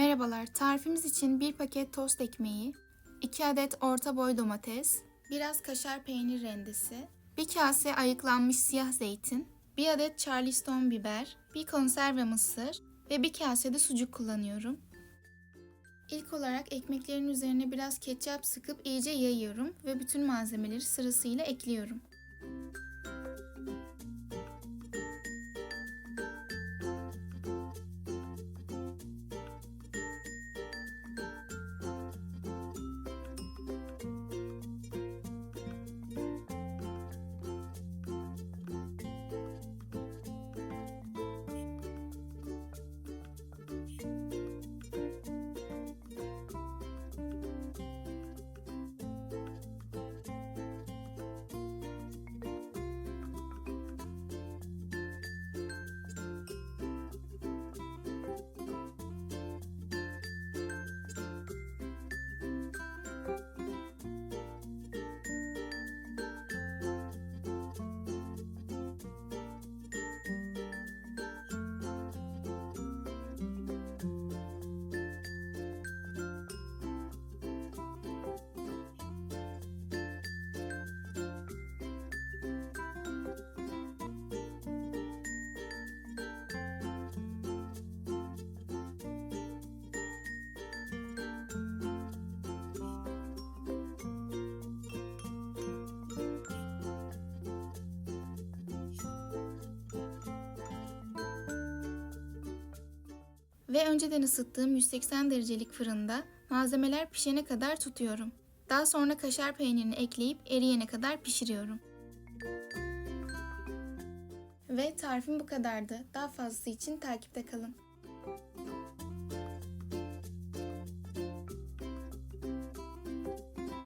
Merhabalar, tarifimiz için 1 paket tost ekmeği, 2 adet orta boy domates, biraz kaşar peynir rendesi, 1 kase ayıklanmış siyah zeytin, 1 adet charleston biber, 1 konserve mısır ve 1 kase de sucuk kullanıyorum. İlk olarak ekmeklerin üzerine biraz ketçap sıkıp iyice yayıyorum ve bütün malzemeleri sırasıyla ekliyorum. Ve önceden ısıttığım 180 derecelik fırında malzemeler pişene kadar tutuyorum. Daha sonra kaşar peynirini ekleyip eriyene kadar pişiriyorum. Ve tarifim bu kadardı. Daha fazlası için takipte kalın.